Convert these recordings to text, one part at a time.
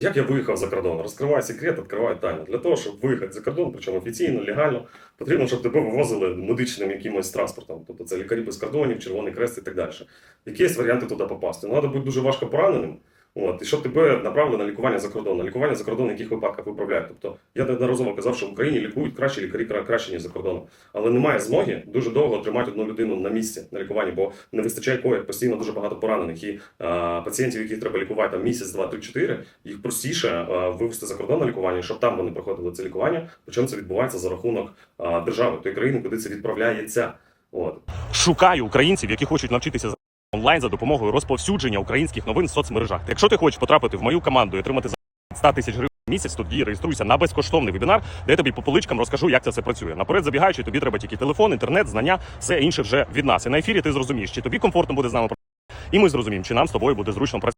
Як я виїхав за кордон? Розкриваю секрет, відкриваю тайну. Для того, щоб виїхати за кордон, причому офіційно, легально, потрібно, щоб тебе вивозили медичним якимось транспортом. Тобто це лікарі без кордонів, Червоний Крест і так далі. Які є варіанти туди попасти? Ну, треба бути дуже важко пораненим. От, і щоб тебе направили на лікування за кордон. На лікування за кордон в яких випадках виправляють. Тобто я неодноразово казав, що в Україні лікують кращі лікарі краще, ніж за кордоном. Але немає змоги дуже довго тримати одну людину на місці на лікуванні, бо не вистачає коїв, постійно дуже багато поранених. І а, пацієнтів, яких треба лікувати там місяць, два, три, чотири, їх простіше вивести за кордон на лікування, щоб там вони проходили це лікування. Причому це відбувається за рахунок а, держави, тої країни, куди це відправляється. От. Шукаю українців, які хочуть навчитися онлайн за допомогою розповсюдження українських новин в соцмережах. Якщо ти хочеш потрапити в мою команду і отримати за 100 тисяч гривень в місяць, тоді реєструйся на безкоштовний вебінар, де я тобі по поличкам розкажу, як це все працює. Наперед забігаючи, тобі треба тільки телефон, інтернет, знання, все інше вже від нас. І на ефірі ти зрозумієш, чи тобі комфортно буде з нами працювати, і ми зрозуміємо, чи нам з тобою буде зручно працювати.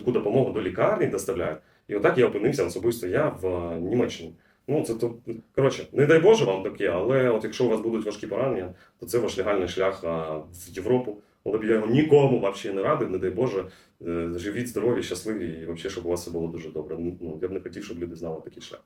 швидку допомогу до лікарні доставляють. І отак я опинився особисто я в е, Німеччині. Ну, це то коротше, не дай Боже вам таке, але от якщо у вас будуть важкі поранення, то це ваш легальний шлях а, в Європу. Але б я його нікому взагалі не радив, не дай Боже. Е, Живіть здорові, щасливі і взагалі, щоб у вас все було дуже добре. Ну, я б не хотів, щоб люди знали такий шлях.